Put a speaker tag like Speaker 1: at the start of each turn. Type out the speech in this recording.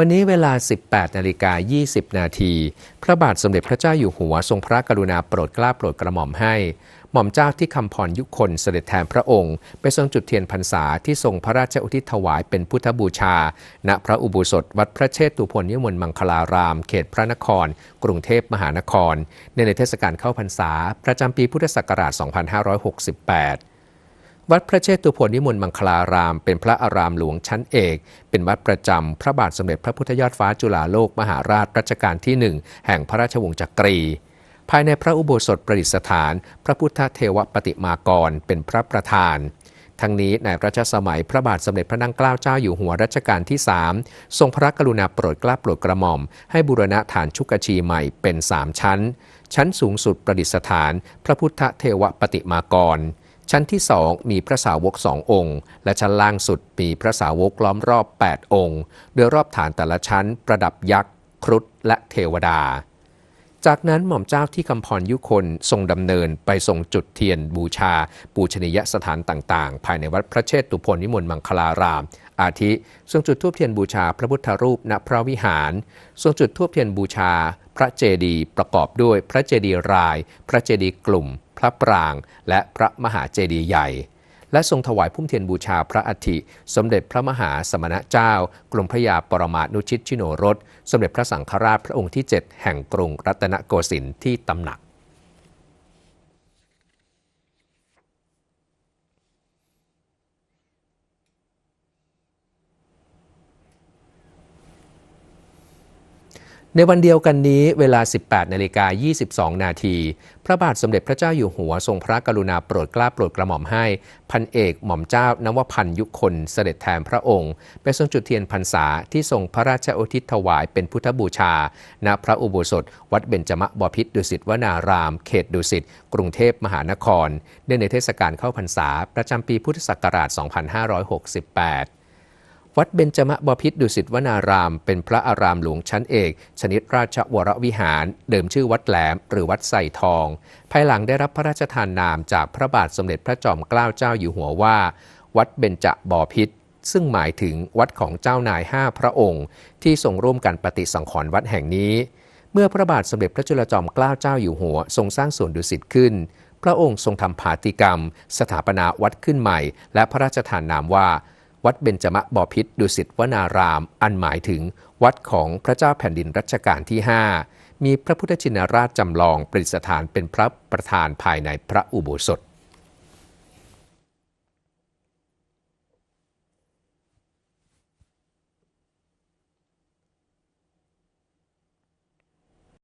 Speaker 1: วันนี้เวลา 18นาฬิกา20 นาทีพระบาทสมเด็จพระเจ้าอยู่หัวทรงพระกรุณาโปรดเกล้าโปรดกระหม่อมให้ หม่อมเจ้าที่คำพรยุคนเสด็จแทนพระองค์ ไปทรงจุดเทียนพรรษาที่ทรงพระราชอุทิศถวายเป็นพุทธบูชา ณพระอุโบสถวัดพระเชษตุพนนิมนมังคลาราม เขตพระนคร กรุงเทพมหานครในในเทศกาลเข้าพรรษา ประจำปีพุทธศักราช 2568 วัดพระเชตุพนนิมนต์มังคลาราม เป็นพระอารามหลวงชั้นเอก เป็นวัดประจำพระบาทสมเด็จพระพุทธยอดฟ้าจุฬาโลกมหาราชรัชกาลที่หนึ่งแห่งพระราชวงศ์จักรี ภายในพระอุโบสถประดิษฐาน พระพุทธเทวปฏิมากรเป็นพระประธานทั้งนี้ในรัชสมัยพระบาทสมเด็จพระนั่งเกล้าเจ้าอยู่หัวรัชกาลที่ 3 ทรงพระกรุณาโปรดเกล้าโปรดกระหม่อม ให้บูรณะฐานชุกชีใหม่เป็น 3 ชั้น ชั้นสูงสุดประดิษฐาน พระพุทธเทวปฏิมากร ชั้นที่สองมีพระสาวกสององค์ และชั้นล่างสุดมีพระสาวกล้อมรอบ 8 องค์ โดยรอบฐานแต่ละชั้นประดับยักษ์ ครุฑและเทวดา จากนั้นหม่อมเจ้าที่คำพรยุคนทรงดำเนินไปทรงจุดเทียนบูชา ปูชนียสถานต่างๆ ภายในวัดพระเชษตุพนนิมนต์มังคลาราม อาทิทรงจุดทูบเทียนบูชาพระพุทธรูปณพระวิหาร ทรงจุดทูบเทียนบูชา พระเจดีย์ประกอบด้วยพระเจดีย์ราย พระเจดีย์กลุ่ม พระปราง และพระมหาเจดีย์ใหญ่ และทรงถวายพุ่มเทียนบูชาพระอัฐิ สมเด็จพระมหาสมณเจ้า กรมพระยาปรมานุชิตชิโนรส สมเด็จพระสังฆราชพระองค์ที่ 7 แห่งกรุงรัตนโกสินทร์ที่ตำหนัก ในวันเดียวกันนี้เวลา 18นาฬิกา22 นาที พระบาทสมเด็จพระเจ้าอยู่หัวทรงพระกรุณาโปรดเกล้าโปรดกระหม่อมให้ พันเอกหม่อมเจ้านวพันยุคนเสด็จแทนพระองค์ ไปทรงจุดเทียนพรรษาที่ทรงพระราชโอทิศถวายเป็นพุทธบูชา ณ พระอุโบสถ วัดเบญจมบพิตรดุสิตวนาราม เขตดุสิต กรุงเทพมหานครเนื่องในเทศกาลเข้าพรรษาประจำปีพุทธศักราช 2568 วัดเบญจมบพิตรดุสิตวนาราม เป็นพระอารามหลวงชั้นเอก ชนิดราชวรวิหาร เดิมชื่อวัดแหลม หรือวัดใส่ทอง ภายหลังได้รับพระราชทานนามจากพระบาทสมเด็จพระจอมเกล้าเจ้าอยู่หัวว่า วัดเบญจบพิตรซึ่งหมายถึงวัดของเจ้านายห้าพระองค์ ที่ทรงร่วมกันปฏิสังขรณ์วัดแห่งนี้ เมื่อพระบาทสมเด็จพระจุลจอมเกล้าเจ้าอยู่หัว ทรงสร้างสวนดุสิตขึ้น พระองค์ทรงทำผาติกรรม สถาปนาวัดขึ้นใหม่ และพระราชทานนามว่า วัดเบญจมบพิษดุสิตวนาราม อันหมายถึง วัดของพระเจ้าแผ่นดินรัชกาลที่ 5 มีพระพุทธชินราชจำลองประดิษฐานเป็นพระประธานภายในพระอุโบสถ